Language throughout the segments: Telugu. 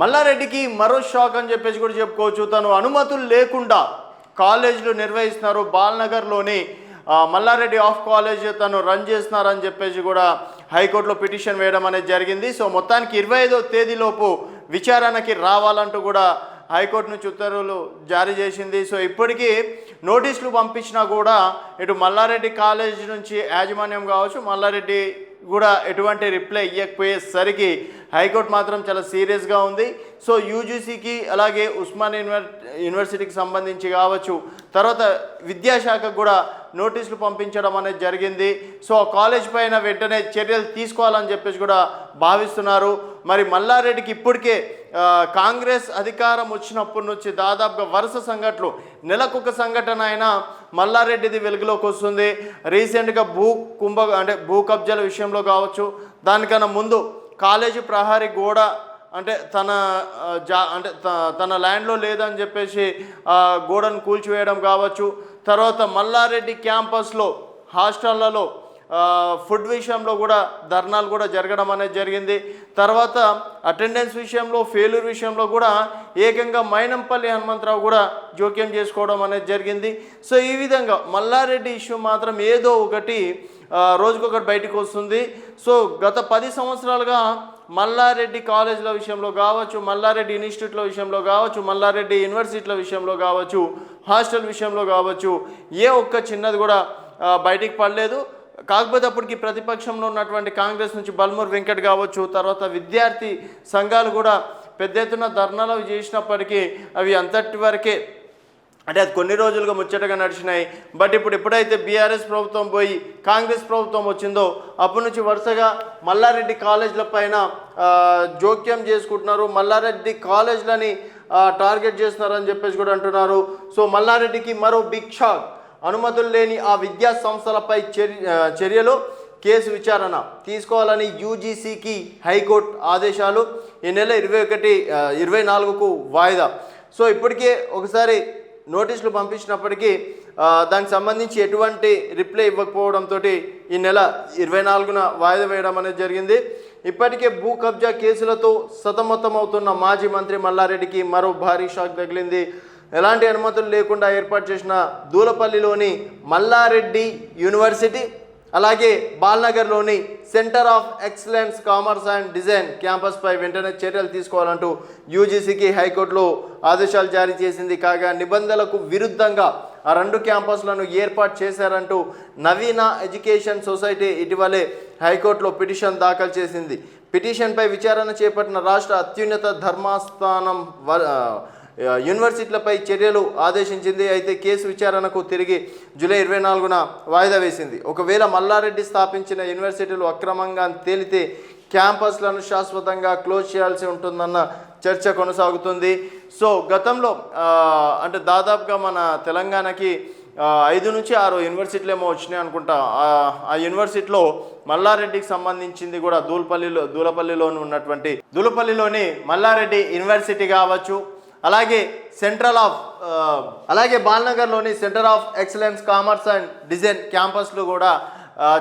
మల్లారెడ్డికి మరో షాక్ అని చెప్పేసి కూడా చెప్పుకోవచ్చు. తను అనుమతులు లేకుండా కాలేజీలు నిర్వహిస్తున్నారు. బాల్నగర్లోని మల్లారెడ్డి ఆఫ్ కాలేజ్ తను రన్ చేస్తున్నారని చెప్పేసి కూడా హైకోర్టులో పిటిషన్ వేయడం అనేది జరిగింది. సో మొత్తానికి ఇరవై ఐదో తేదీలోపు విచారణకి రావాలంటూ కూడా హైకోర్టు నుంచి ఉత్తర్వులు జారీ చేసింది. సో ఇప్పటికీ నోటీసులు పంపించినా కూడా ఇటు మల్లారెడ్డి కాలేజ్ నుంచి యాజమాన్యం కావచ్చు మల్లారెడ్డి కూడా ఎటువంటి రిప్లై ఇవ్వకపోయేసరికి హైకోర్టు మాత్రం చాలా సీరియస్గా ఉంది. సో యూజీసీకి అలాగే ఉస్మాన్ యూనివర్ యూనివర్సిటీకి సంబంధించి కావచ్చు. తర్వాత విద్యాశాఖకు కూడా నోటీసులు పంపించడం అనేది జరిగింది. సో ఆ కాలేజ్ పైన వెంటనే చర్యలు తీసుకోవాలని చెప్పేసి కూడా భావిస్తున్నారు. మరి మల్లారెడ్డికి ఇప్పటికే కాంగ్రెస్ అధికారం వచ్చినప్పటి నుంచి దాదాపుగా వరుస సంఘటనలు నెలకొక సంఘటన అయినా మల్లారెడ్డిది వెలుగులోకి వస్తుంది. రీసెంట్గా భూ కుంభ అంటే భూ కబ్జాల విషయంలో కావచ్చు. దానికన్నా ముందు కాలేజీ ప్రహారీ గోడ అంటే తన జా అంటే త- తన ల్యాండ్లో లేదని చెప్పేసి గోడను కూల్చివేయడం కావచ్చు. తర్వాత మల్లారెడ్డి క్యాంపస్లో హాస్టళ్ళలో ఫుడ్ విషయంలో కూడా ధర్నాలు కూడా జరగడం అనేది జరిగింది. తర్వాత అటెండెన్స్ విషయంలో ఫెయిల్యూర్ విషయంలో కూడా ఏకంగా మైనంపల్లి హనుమంతరావు కూడా జోక్యం చేసుకోవడం అనేది జరిగింది. సో ఈ విధంగా మల్లారెడ్డి ఇష్యూ మాత్రం ఏదో ఒకటి రోజుకొకటి బయటకు వస్తుంది. సో గత పది సంవత్సరాలుగా మల్లారెడ్డి కాలేజీల విషయంలో కావచ్చు మల్లారెడ్డి ఇన్స్టిట్యూట్ల విషయంలో కావచ్చు మల్లారెడ్డి యూనివర్సిటీల విషయంలో కావచ్చు హాస్టల్ విషయంలో కావచ్చు ఏ ఒక్క చిన్నది కూడా బయటికి పడలేదు. కాకపోతే అప్పటికి ప్రతిపక్షంలో ఉన్నటువంటి కాంగ్రెస్ నుంచి బల్మూర్ వెంకట్ కావచ్చు తర్వాత విద్యార్థి సంఘాలు కూడా పెద్ద ఎత్తున ధర్నాలు చేసినప్పటికీ అవి అంతటి వరకే అంటే అది కొన్ని రోజులుగా ముచ్చటగా నడిచినాయి. బట్ ఇప్పుడు ఎప్పుడైతే బీఆర్ఎస్ ప్రభుత్వం పోయి కాంగ్రెస్ ప్రభుత్వం వచ్చిందో అప్పటి నుంచి వరుసగా మల్లారెడ్డి కాలేజీల పైన జోక్యం చేసుకుంటున్నారు. మల్లారెడ్డి కాలేజీలని టార్గెట్ చేస్తున్నారని చెప్పేసి కూడా అంటున్నారు. సో మల్లారెడ్డికి మరో బిగ్ షాక్ అనుమతులు లేని ఆ విద్యా సంస్థలపై చర్య చర్యలు కేసు విచారణ తీసుకోవాలని యూజీసీకి హైకోర్టు ఆదేశాలు. ఈ నెల ఇరవై ఒకటి ఇరవై నాలుగుకు వాయిదా. సో ఇప్పటికే ఒకసారి నోటీసులు పంపించినప్పటికీ దానికి సంబంధించి ఎటువంటి రిప్లై ఇవ్వకపోవడంతో ఈ నెల ఇరవై నాలుగున వాయిదా వేయడం అనేది జరిగింది. ఇప్పటికే భూ కబ్జా కేసులతో సతమతమవుతున్న మాజీ మంత్రి మల్లారెడ్డికి మరో భారీ షాక్ తగిలింది. ఎలాంటి అనుమతులు లేకుండా ఏర్పాటు చేసిన దూలపల్లిలోని మల్లారెడ్డి యూనివర్సిటీ అలాగే బాల్నగర్లోని centre of excellence commerce and design క్యాంపస్పై వెంటనే చర్యలు తీసుకోవాలంటూ యూజీసీకి హైకోర్టులో ఆదేశాలు జారీ చేసింది. కాగా నిబంధనలకు విరుద్ధంగా ఆ రెండు క్యాంపస్లను ఏర్పాటు చేశారంటూ నవీన ఎడ్యుకేషన్ సొసైటీ ఇటీవలే హైకోర్టులో పిటిషన్ దాఖలు చేసింది. పిటిషన్పై విచారణ చేపట్టిన రాష్ట్ర అత్యున్నత ధర్మాస్థానం వ- యూనివర్సిటీలపై చర్యలు ఆదేశించింది. అయితే కేసు విచారణకు తిరిగి జూలై ఇరవై నాలుగున వాయిదా వేసింది. ఒకవేళ మల్లారెడ్డి స్థాపించిన యూనివర్సిటీలు అక్రమంగా తేలితే క్యాంపస్లను శాశ్వతంగా క్లోజ్ చేయాల్సి ఉంటుందన్న చర్చ కొనసాగుతుంది. సో గతంలో అంటే దాదాపుగా మన తెలంగాణకి ఐదు నుంచి ఆరు యూనివర్సిటీలు ఏమో వచ్చినాయి అనుకుంటా. ఆ- యూనివర్సిటీలో మల్లారెడ్డికి సంబంధించింది కూడా దూలపల్లిలో దూలపల్లిలోని ఉన్నటువంటి దూలపల్లిలోని మల్లారెడ్డి యూనివర్సిటీ కావచ్చు అలాగే సెంట్రల్ ఆఫ్ అలాగే బాల్నగర్లోని centre of excellence commerce and design క్యాంపస్లు కూడా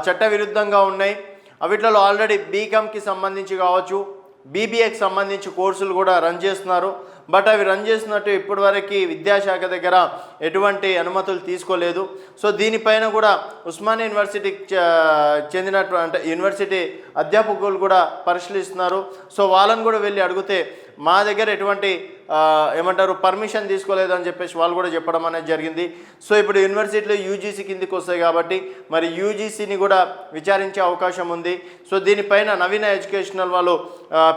చట్టవిరుద్ధంగా ఉన్నాయి. వీటిలో ఆల్రెడీ బీకామ్కి సంబంధించి కావచ్చు బీబీఏకి సంబంధించి కోర్సులు కూడా రన్ చేస్తున్నారు. బట్ అవి రన్ చేసినట్టు ఇప్పటివరకు విద్యాశాఖ దగ్గర ఎటువంటి అనుమతులు తీసుకోలేదు. సో దీనిపైన కూడా ఉస్మాన్ యూనివర్సిటీకి చెందినటువంటి అంటే యూనివర్సిటీ అధ్యాపకులు కూడా పరిశీలిస్తున్నారు. సో వాళ్ళని కూడా వెళ్ళి అడిగితే మా దగ్గర ఎటువంటి ఏమంటారు పర్మిషన్ తీసుకోలేదు అని చెప్పేసి వాళ్ళు కూడా చెప్పడం అనేది జరిగింది. సో ఇప్పుడు యూనివర్సిటీలో యూజీసీ కిందికి వస్తాయి కాబట్టి మరి యూజీసీని కూడా విచారించే అవకాశం ఉంది. సో దీనిపైన నవీన ఎడ్యుకేషనల్ వాళ్ళు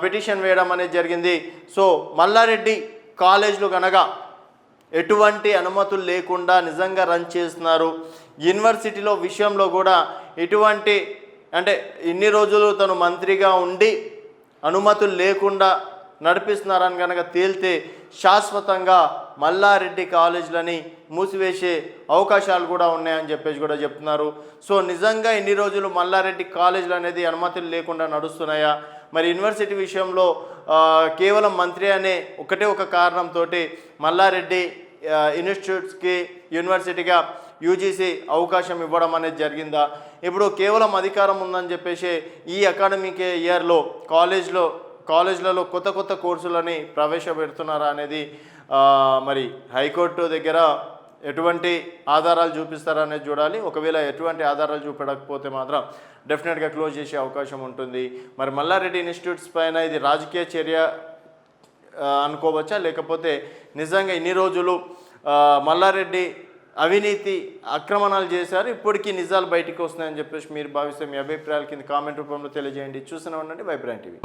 పిటిషన్ వేయడం అనేది జరిగింది. సో మల్లారెడ్డి కాలేజీలు కనుక ఎటువంటి అనుమతులు లేకుండా నిజంగా రన్ చేస్తున్నారు. యూనివర్సిటీలో విషయంలో కూడా ఎటువంటి అంటే ఇన్ని రోజులు తను మంత్రిగా ఉండి అనుమతులు లేకుండా నడిపిస్తున్నారని కనుక తేలితే శాశ్వతంగా మల్లారెడ్డి కాలేజీలని మూసివేసే అవకాశాలు కూడా ఉన్నాయని చెప్పేసి కూడా చెప్తున్నారు. సో నిజంగా ఇన్ని రోజులు మల్లారెడ్డి కాలేజీలు అనేది అనుమతులు లేకుండా నడుస్తున్నాయా? మరి యూనివర్సిటీ విషయంలో కేవలం మంత్రి అనే ఒకటే ఒక కారణంతో మల్లారెడ్డి ఇన్స్టిట్యూట్స్కి యూనివర్సిటీగా యూజీసీ అవకాశం ఇవ్వడం అనేది జరిగిందా? ఇప్పుడు కేవలం అధికారం ఉందని చెప్పేసి ఈ అకాడమిక్ ఇయర్లో కాలేజ్లో కాలేజీలలో కొత్త కొత్త కోర్సులని ప్రవేశపెడుతున్నారా అనేది మరి హైకోర్టు దగ్గర ఎటువంటి ఆధారాలు చూపిస్తారా అనేది చూడాలి. ఒకవేళ ఎటువంటి ఆధారాలు చూపడకపోతే మాత్రం డెఫినెట్గా క్లోజ్ చేసే అవకాశం ఉంటుంది. మరి మల్లారెడ్డి ఇన్స్టిట్యూట్స్ పైన ఇది రాజకీయ చర్య అనుకోవచ్చా? లేకపోతే నిజంగా ఇన్ని రోజులు మల్లారెడ్డి అవినీతి ఆక్రమణాలు చేశారు. ఇప్పటికీ నిజాలు బయటికి వస్తున్నాయని చెప్పేసి మీరు భావిస్తే మీ అభిప్రాయాల కింద కామెంట్ రూపంలో తెలియజేయండి. చూసిన ఉండండి. Vibrant TV.